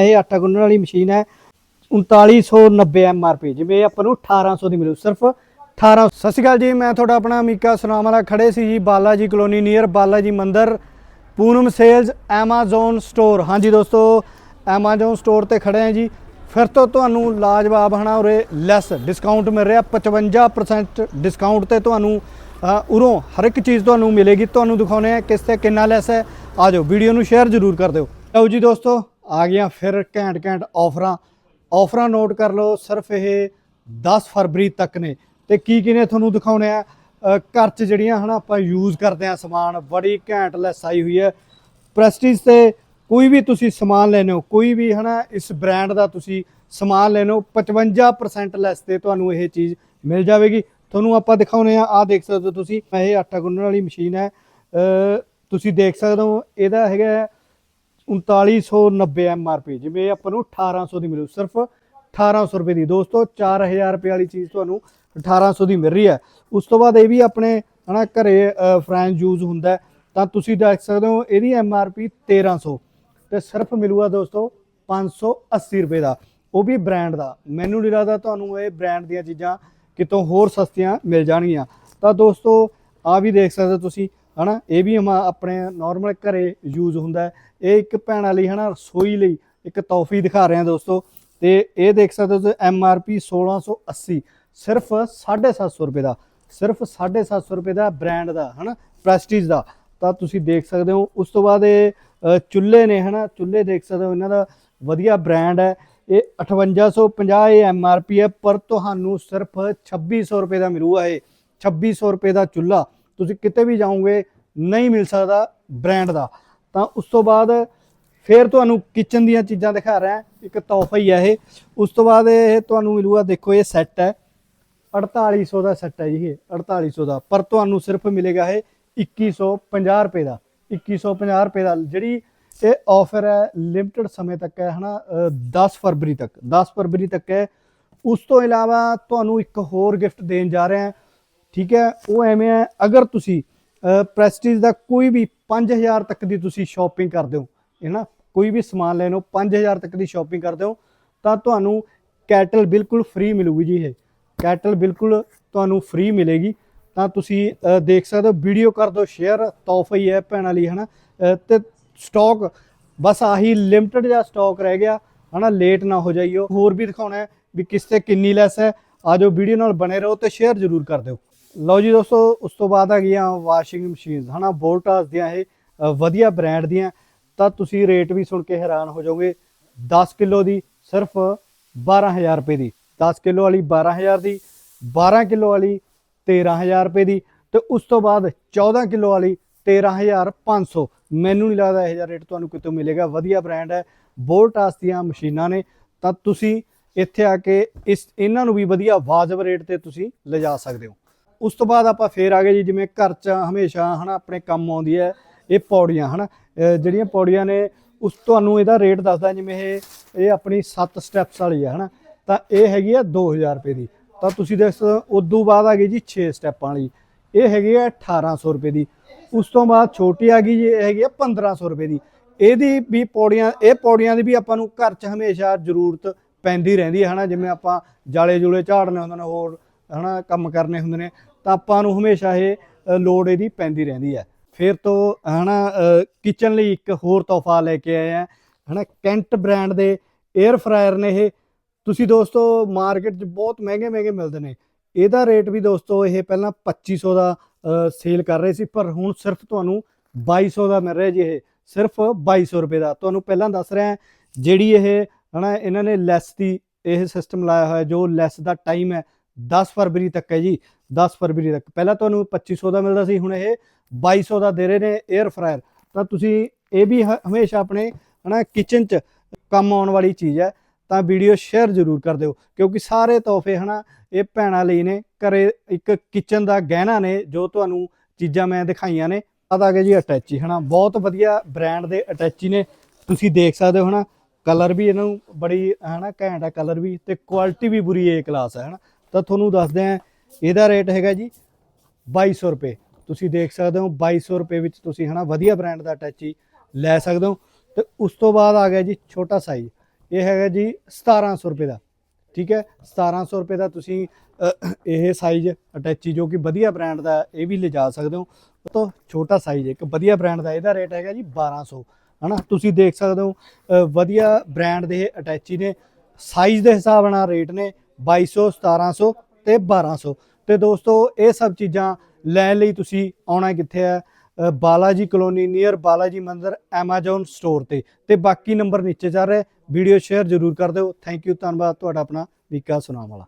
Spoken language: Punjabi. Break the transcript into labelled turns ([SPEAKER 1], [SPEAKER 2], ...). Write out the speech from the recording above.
[SPEAKER 1] ਇਹ ਆਟਾ ਗੁੰਨਣ ਵਾਲੀ ਮਸ਼ੀਨ ਹੈ। 3990 ਐਮਆਰਪੀ ਜਿਵੇਂ ਆਪਾਂ ਨੂੰ 1800 ਦੀ ਮਿਲੂ। ਸਿਰਫ 18 ਸਤਿ ਸ਼੍ਰੀ ਅਕਾਲ ਜੀ, ਮੈਂ ਤੁਹਾਡਾ ਆਪਣਾ ਅਮੀਕਾ ਸੁਨਾਮ ਵਾਲਾ ਖੜੇ ਸੀ ਜੀ ਬਾਲਾ ਜੀ ਕਲੋਨੀ ਨੀਅਰ ਬਾਲਾ ਜੀ ਮੰਦਿਰ, ਪੂਨਮ ਸੇਲਜ਼, ਐਮਾਜ਼ੋਨ ਸਟੋਰ। ਹਾਂਜੀ ਦੋਸਤੋ, ਐਮਾਜ਼ੋਨ ਸਟੋਰ ਤੇ ਖੜੇ ਆ ਜੀ। ਫਿਰ ਤੋਂ ਤੁਹਾਨੂੰ ਲਾਜਵਾਬ ਹਨਾ ਉਰੇ ਲੈਸ ਡਿਸਕਾਊਂਟ ਮਿਲ ਰਿਹਾ 55% ਡਿਸਕਾਊਂਟ ਤੇ ਤੁਹਾਨੂੰ ਉਰੋਂ ਹਰ ਇੱਕ ਚੀਜ਼ ਤੁਹਾਨੂੰ ਮਿਲੇਗੀ। ਤੁਹਾਨੂੰ ਦਿਖਾਉਣੇ ਆ ਕਿਸ ਤੇ ਕਿੰਨਾ ਲੈਸ ਹੈ। ਆ ਜਾਓ ਵੀਡੀਓ ਨੂੰ ਸ਼ੇਅਰ ਜ਼ਰੂਰ ਕਰ ਦਿਓ। ਲਓ ਜੀ ਦੋਸਤੋ ਆ ਗਈਆਂ। ਫਿਰ ਘੈਂਟ ਘੈਂਟ ਆਫਰਾਂ ਆਫਰਾਂ ਨੋਟ ਕਰ ਲਓ, ਸਿਰਫ ਇਹ 10 ਫਰਵਰੀ ਤੱਕ ਨੇ। ਤੇ ਕੀ ਕੀ ਨੇ ਤੁਹਾਨੂੰ ਦਿਖਾਉਣੇ ਆ? ਘਰ 'ਚ ਜਿਹੜੀਆਂ ਹਨਾ, ਆਪਾਂ ਯੂਜ਼ ਕਰਦੇ ਆ ਸਮਾਨ, ਬੜੀ ਘੈਂਟ ਲੈਸ ਆਈ ਹੋਈ ਹੈ। ਪ੍ਰੈਸਟੀਜ ਤੇ ਕੋਈ ਵੀ ਤੁਸੀਂ ਸਮਾਨ ਲੈਣੇ ਹੋ, ਕੋਈ ਵੀ ਹਨਾ, ਇਸ ਬ੍ਰਾਂਡ ਦਾ ਤੁਸੀਂ ਸਮਾਨ ਲੈਣੇ ਹੋ 55% ਲੈਸ ਤੇ ਤੁਹਾਨੂੰ ਇਹ ਚੀਜ਼ ਮਿਲ ਜਾਵੇਗੀ। ਤੁਹਾਨੂੰ ਆਪਾਂ ਦਿਖਾਉਨੇ ਆ ਆ ਦੇਖ ਸਕਦੇ ਹੋ ਤੁਸੀਂ। ਇਹ ਆਟਾ ਗੁੰਨਣ ਵਾਲੀ ਮਸ਼ੀਨ ਹੈ। ਤੁਸੀਂ ਦੇਖ ਸਕਦੇ ਹੋ, ਇਹਦਾ ਹੈਗਾ 3990 ਐਮਆਰਪੀ ਜਿਵੇਂ ਆਪਾਂ ਨੂੰ 1800 ਦੀ ਮਿਲੂ। ਸਿਰਫ 1800 ਰੁਪਏ ਦੀ। ਦੋਸਤੋ 4000 ਰੁਪਏ ਵਾਲੀ ਚੀਜ਼ ਤੁਹਾਨੂੰ 1800 ਦੀ ਮਿਲ ਰਹੀ ਹੈ। ਉਸ ਤੋਂ ਬਾਅਦ ਇਹ ਵੀ ਆਪਣੇ, ਹਨਾ, ਘਰੇ ਫਰੈਂਚ ਯੂਜ਼ ਹੁੰਦਾ ਤਾਂ ਤੁਸੀਂ ਦੇਖ ਸਕਦੇ ਹੋ, ਇਹਦੀ ਐਮਆਰਪੀ 1300 ਤੇ ਸਿਰਫ ਮਿਲੂਗਾ ਦੋਸਤੋ 580 ਰੁਪਏ ਦਾ। ਉਹ ਵੀ ਬ੍ਰਾਂਡ ਦਾ। ਮੈਨੂੰ ਨਹੀਂ ਲੱਗਦਾ ਤੁਹਾਨੂੰ ਇਹ ਬ੍ਰਾਂਡ ਦੀਆਂ ਚੀਜ਼ਾਂ ਕਿਤੋਂ ਹੋਰ ਸਸਤੀਆਂ ਮਿਲ ਜਾਣਗੀਆਂ। ਤਾਂ ਦੋਸਤੋ ਆ ਵੀ ਦੇਖ ਸਕਦੇ ਹੋ ਤੁਸੀਂ। ਹਨਾ? ਇਹ ਵੀ ਹਮਾ ਆਪਣੇ ਨਾਰਮਲ ਘਰੇ ਯੂਜ਼ ਹੁੰਦਾ ਇਹ ਇੱਕ ਭੈਣਾਂ ਲਈ ਹਨਾ, ਰਸੋਈ ਲਈ ਇੱਕ ਤੋਹਫੀ ਦਿਖਾ ਰਹੇ ਹਾਂ ਦੋਸਤੋ। ਤੇ ਇਹ ਦੇਖ ਸਕਦੇ ਹੋ ਤੁਸੀਂ ਐਮ ਆਰ ਪੀ 1680 ਸਿਰਫ 750 ਰੁਪਏ ਦਾ, ਸਿਰਫ 750 ਰੁਪਏ ਦਾ ਬ੍ਰਾਂਡ ਦਾ, ਹਨਾ? ਪ੍ਰੈਸਟੀਜ ਦਾ। ਤਾਂ ਤੁਸੀਂ ਦੇਖ ਸਕਦੇ ਹੋ, ਉਸ ਤੋਂ ਬਾਅਦ ਇਹ ਚੁੱਲ੍ਹੇ ਨੇ, ਹਨਾ? ਚੁੱਲ੍ਹੇ ਦੇਖ ਸਕਦੇ ਹੋ, ਇਹਨਾਂ ਦਾ ਵਧੀਆ ਬ੍ਰਾਂਡ ਹੈ। ਇਹ 5850 ਇਹ ਐਮ ਆਰ ਪੀ ਹੈ, ਪਰ ਤੁਹਾਨੂੰ ਸਿਰਫ 2600 ਰੁਪਏ ਦਾ ਮਿਲੂਗਾ ਇਹ। 2600 ਰੁਪਏ ਦਾ ਚੁੱਲ੍ਹਾ। ਤੁਸੀਂ ਕਿਤੇ ਵੀ ਜਾਓਗੇ ਨਹੀਂ ਮਿਲ ਸਕਦਾ ਬ੍ਰਾਂਡ ਦਾ। ਤਾਂ ਉਸ ਤੋਂ ਬਾਅਦ ਫਿਰ ਤੁਹਾਨੂੰ ਕਿਚਨ ਦੀਆਂ ਚੀਜ਼ਾਂ ਦਿਖਾ ਰਿਹਾ ਇੱਕ ਤੋਹਫਾ ਹੀ ਹੈ ਇਹ। ਉਸ ਤੋਂ ਬਾਅਦ ਇਹ ਤੁਹਾਨੂੰ ਮਿਲੂਗਾ ਦੇਖੋ ਇਹ ਸੈੱਟ ਹੈ। 4800 ਦਾ ਸੈੱਟ ਹੈ ਜੀ ਇਹ 4800 ਦਾ। ਪਰ ਤੁਹਾਨੂੰ ਸਿਰਫ ਮਿਲੇਗਾ ਇਹ 2150 ਰੁਪਏ ਦਾ। 2150 ਰੁਪਏ ਦਾ। ਜਿਹੜੀ ਇਹ ਆਫਰ ਹੈ ਲਿਮਟਿਡ ਸਮੇਂ ਤੱਕ ਹੈ ਹਨਾ ਅ, 10 ਫਰਵਰੀ ਤੱਕ। 10 ਫਰਵਰੀ ਤੱਕ ਹੈ। ਉਸ ਤੋਂ ਇਲਾਵਾ ਤੁਹਾਨੂੰ ਇੱਕ ਹੋਰ ਗਿਫਟ ਦੇਣ ਜਾ ਰਹੇ ਹਾਂ। ਠੀਕ ਹੈ? ਉਹ ਐਵੇਂ ਹੈ ਅਗਰ ਤੁਸੀਂ ਪ੍ਰੈਸਟੀਜ ਦਾ ਕੋਈ ਵੀ 5000 ਤੱਕ ਦੀ ਤੁਸੀਂ ਸ਼ਾਪਿੰਗ ਕਰਦੇ ਹੋ ਹੈ ਨਾ? ਕੋਈ ਵੀ ਸਮਾਨ ਲੈਣੋ 5000 ਤੱਕ ਦੀ ਸ਼ਾਪਿੰਗ ਕਰਦੇ ਹੋ ਤਾਂ ਤੁਹਾਨੂੰ ਕੈਟਲ ਬਿਲਕੁਲ ਫ੍ਰੀ ਮਿਲੂਗੀ ਜੀ ਇਹ। ਕੈਟਲ ਬਿਲਕੁਲ ਤੁਹਾਨੂੰ ਫ੍ਰੀ ਮਿਲੇਗੀ। ਤਾਂ ਤੁਸੀਂ ਦੇਖ ਸਕਦੇ ਹੋ ਵੀਡੀਓ ਕਰ ਦਿਓ ਸ਼ੇਅਰ ਤੋਹਫਾ ਹੀ ਹੈ ਭੈਣਾਂ ਲਈ ਹਨਾ ਅ, ਤੇ ਸਟਾਕ ਬਸ ਆਹੀ ਲਿਮਟਿਡ ਜਿਹਾ ਸਟਾਕ ਰਹਿ ਗਿਆ ਹਨਾ ਲੇਟ ਨਾ ਹੋ ਜਾਈਓ। ਹੋਰ ਵੀ ਦਿਖਾਉਣਾ ਹੈ ਵੀ ਕਿਸ ਤੇ ਕਿੰਨੀ ਲੈਸ ਹੈ। ਆਜੋ ਵੀਡੀਓ ਨਾਲ ਬਣੇ ਰਹੋ ਤੇ ਸ਼ੇਅਰ ਜ਼ਰੂਰ ਕਰ ਦਿਓ। ਲਓ ਜੀ ਦੋਸਤੋ, ਉਸ ਤੋਂ ਬਾਅਦ ਆ ਗਈਆਂ ਵਾਸ਼ਿੰਗ ਮਸ਼ੀਨਸ ਹਨਾ ਵੋਲਟਾਸ ਦੀਆਂ ਇਹ ਵਧੀਆ ਬ੍ਰਾਂਡ ਦੀਆਂ। ਤਾਂ ਤੁਸੀਂ ਰੇਟ ਵੀ ਸੁਣ ਕੇ ਹੈਰਾਨ ਹੋ ਜਾਓਗੇ। 10 ਕਿਲੋ ਦੀ ਸਿਰਫ 12000 ਰੁਪਏ ਦੀ। 10 ਕਿਲੋ ਵਾਲੀ 12000 ਦੀ 12 ਕਿਲੋ ਵਾਲੀ 13000 ਰੁਪਏ ਦੀ। ਤੇ ਉਸ ਤੋਂ ਬਾਅਦ 14 ਕਿਲੋ ਵਾਲੀ 13500 ਮੈਨੂੰ ਨਹੀਂ ਲੱਗਦਾ ਇਹ ਜਿਹਾ ਰੇਟ ਤੁਹਾਨੂੰ ਕਿਤੋਂ ਮਿਲੇਗਾ। ਵਧੀਆ ਬ੍ਰਾਂਡ ਹੈ। ਬੋਲਟਾਸ ਦੀਆਂ ਮਸ਼ੀਨਾਂ ਨੇ। ਤਾਂ ਤੁਸੀਂ ਇੱਥੇ ਆ ਕੇ ਇਸ, ਇਹਨਾਂ ਨੂੰ ਵੀ ਵਧੀਆ ਵਾਜਬ ਰੇਟ ਤੇ ਤੁਸੀਂ ਲਿਜਾ ਸਕਦੇ ਹੋ। ਉਸ ਤੋਂ ਬਾਅਦ ਆਪਾਂ ਫੇਰ ਆ ਗਏ ਜੀ, ਜਿਵੇਂ ਘਰ 'ਚ ਹਮੇਸ਼ਾ ਹਨਾ ਆਪਣੇ ਕੰਮ ਆਉਂਦੀ ਹੈ, ਇਹ ਪੌੜੀਆਂ ਹਨਾ। ਅਹ ਜਿਹੜੀਆਂ ਪੌੜੀਆਂ ਨੇ, ਉਸ ਤੁਹਾਨੂੰ ਇਹਦਾ ਰੇਟ ਦੱਸਦਾ, ਜਿਵੇਂ ਇਹ ਇਹ ਆਪਣੀ 7 ਸਟੈਪਸ ਵਾਲੀ ਹੈ ਹਨਾ। ਤਾਂ ਇਹ ਹੈਗੀ ਆ 2000 ਰੁਪਏ ਦੀ। ਤਾਂ ਤੁਸੀਂ ਦੇਖ ਸਕਦੇ ਉਦੋਂ ਬਾਅਦ ਆ ਗਈ ਜੀ 6 ਸਟੈਪਾਂ ਵਾਲੀ। ਇਹ ਹੈਗੀ ਆ 1800 ਰੁਪਏ ਦੀ। ਉਸ ਤੋਂ ਬਾਅਦ ਛੋਟੀ ਆ ਗਈ ਜੀ, ਇਹ ਹੈਗੀ ਆ 1500 ਰੁਪਏ ਦੀ। ਇਹਦੀ ਵੀ ਪੌੜੀਆਂ, ਇਹ ਪੌੜੀਆਂ ਦੀ ਵੀ ਆਪਾਂ ਨੂੰ ਘਰ 'ਚ ਹਮੇਸ਼ਾ ਜ਼ਰੂਰਤ ਪੈਂਦੀ ਰਹਿੰਦੀ ਹੈ ਹਨਾ। ਜਿਵੇਂ ਆਪਾਂ ਜਾਲੇ ਜੁਲੇ ਝਾੜਨੇ ਹੁੰਦੇ ਨੇ, ਹੋਰ ਹਨਾ, ਕੰਮ ਕਰਨੇ ਹੁੰਦੇ ਨੇ, ਤਾਂ ਆਪਾਂ ਨੂੰ ਹਮੇਸ਼ਾ ਇਹ ਲੋੜ ਇਹਦੀ ਪੈਂਦੀ ਰਹਿੰਦੀ ਹੈ। ਫਿਰ ਤੋਂ, ਹਨਾ ਕਿਚਨ ਲਈ ਇੱਕ ਹੋਰ ਤੋਹਫਾ ਲੈ ਕੇ ਆਏ ਆ, ਹਨਾ ਕੈਂਟ ਬ੍ਰਾਂਡ ਦੇ 에ਅਰ ਫਰਾਇਰ ਨੇ ਇਹ। ਤੁਸੀਂ ਦੋਸਤੋ ਮਾਰਕੀਟ 'ਚ ਬਹੁਤ ਮਹਿੰਗੇ ਮਹਿੰਗੇ ਮਿਲਦੇ ਨੇ। ਇਹਦਾ ਰੇਟ ਵੀ ਦੋਸਤੋ, ਇਹ ਪਹਿਲਾਂ 2500 ਦਾ ਸੇਲ ਕਰ ਰਹੇ ਸੀ, ਪਰ ਹੁਣ ਸਿਰਫ ਤੁਹਾਨੂੰ 2200 ਦਾ ਮਿਲ ਰਿਹਾ ਜੀ ਇਹ। ਸਿਰਫ 2200 ਰੁਪਏ ਦਾ। ਤੁਹਾਨੂੰ ਪਹਿਲਾਂ ਦੱਸ ਰਿਹਾ, ਜਿਹੜੀ ਇਹ, ਹਨਾ, ਇਹਨਾਂ ਨੇ ਲੈਸ ਦੀ ਇਹ ਸਿਸਟਮ ਲਾਇਆ ਹੋਇਆ, ਜੋ ਲੈਸ ਦਾ ਟਾਈਮ ਹੈ 10 ਫਰਵਰੀ ਤੱਕ ਹੈ ਜੀ 10 ਫਰਵਰੀ ਤੱਕ। ਪਹਿਲਾਂ ਤੁਹਾਨੂੰ 2500 ਦਾ ਮਿਲਦਾ ਸੀ, ਹੁਣ ਇਹ 2200 ਦਾ ਦੇ ਰਹੇ ਨੇ 에ਅਰ ਫਰਾਇਰ ਤਾਂ ਤੁਸੀਂ ਇਹ ਵੀ ਹ- ਹਮੇਸ਼ਾ ਆਪਣੇ, ਹਨਾ ਕਿਚਨ 'ਚ ਕੰਮ ਆਉਣ ਵਾਲੀ ਚੀਜ਼ ਹੈ, ਤਾਂ ਵੀਡੀਓ ਸ਼ੇਅਰ ਜ਼ਰੂਰ ਕਰ ਦਿਓ, ਕਿਉਂਕਿ ਸਾਰੇ ਤੋਹਫੇ, ਹਨਾ, ਇਹ ਭੈਣਾਂ ਲਈ ਨੇ। ਘਰੇ ਇੱਕ ਕਿਚਨ ਦਾ ਗਹਿਣਾ ਨੇ, ਜੋ ਤੁਹਾਨੂੰ ਚੀਜ਼ਾਂ ਮੈਂ ਦਿਖਾਈਆਂ ਨੇ। ਆਹ ਆ ਗਿਆ ਜੀ ਅਟੈਚੀ ਹਨਾ, ਬਹੁਤ ਵਧੀਆ ਬ੍ਰਾਂਡ ਦੇ ਅਟੈਚੀ ਨੇ। ਤੁਸੀਂ ਦੇਖ ਸਕਦੇ ਹੋ, ਹਨਾ ਕਲਰ ਵੀ ਇਹਨਾਂ ਨੂੰ ਬੜੀ, ਹਨਾ, ਘੈਂਟ ਹੈ ਕਲਰ ਵੀ, ਤੇ ਕੁਆਲਿਟੀ ਵੀ ਬੁਰੀ ਏ ਕਲਾਸ ਹੈ, ਹਨਾ। ਤਾਂ ਤੁਹਾਨੂੰ ਦੱਸਦੇ ਆ ਇਹਦਾ ਰੇਟ ਹੈਗਾ ਜੀ 2200 ਰੁਪਏ। ਤੁਸੀਂ ਦੇਖ ਸਕਦੇ ਹੋ 2200 ਰੁਪਏ ਵਿੱਚ ਤੁਸੀਂ ਹਨਾ ਵਧੀਆ ਬ੍ਰਾਂਡ ਦਾ ਅਟੈਚੀ ਲੈ ਸਕਦੇ ਹੋ। ਤੇ ਉਸ ਤੋਂ ਬਾਅਦ ਆ ਗਿਆ ਜੀ ਛੋਟਾ ਸਾਈਜ਼ ਇਹ ਹੈਗਾ ਜੀ 1700 ਰੁਪਏ ਦਾ, ਠੀਕ ਹੈ? 1700 ਰੁਪਏ ਦਾ ਤੁਸੀਂ ਇਹ ਸਾਈਜ਼ ਅਟੈਚੀ ਜੋ ਕਿ ਵਧੀਆ ਬ੍ਰਾਂਡ ਦਾ ਇਹ ਵੀ ਲਿਜਾ ਸਕਦੇ ਹੋ। ਤੋਂ ਛੋਟਾ ਸਾਈਜ਼ ਇੱਕ ਵਧੀਆ ਬ੍ਰਾਂਡ ਦਾ ਇਹਦਾ ਰੇਟ ਹੈਗਾ ਜੀ 1200 ਹਨਾ? ਤੁਸੀਂ ਦੇਖ ਸਕਦੇ ਹੋ ਵਧੀਆ ਬ੍ਰਾਂਡ ਦੇ ਅਟੈਚੀ ਨੇ। ਸਾਈਜ਼ ਦੇ ਹਿਸਾਬ ਨਾਲ ਰੇਟ ਨੇ। 2200 1700 ਤੇ 1200 ਤੇ ਦੋਸਤੋ, ਇਹ ਸਭ ਚੀਜ਼ਾਂ ਲੈਣ ਲਈ ਤੁਸੀਂ ਆਉਣਾ ਕਿੱਥੇ ਹੈ? ਬਾਲਾਜੀ ਕਲੋਨੀ ਨੀਅਰ ਬਾਲਾਜੀ ਮੰਦਿਰ Amazon ਸਟੋਰ ਤੇ। ਤੇ ਬਾਕੀ ਨੰਬਰ ਨੀਚੇ ਚੱਲ ਰਿਹਾ। ਵੀਡੀਓ ਸ਼ੇਅਰ ਜ਼ਰੂਰ ਕਰ ਦਿਓ। ਥੈਂਕ ਯੂ ਧੰਨਵਾਦ। ਤੁਹਾਡਾ ਆਪਣਾ ਵਿਕਾਸ ਸੁਨਾਮ ਵਾਲਾ।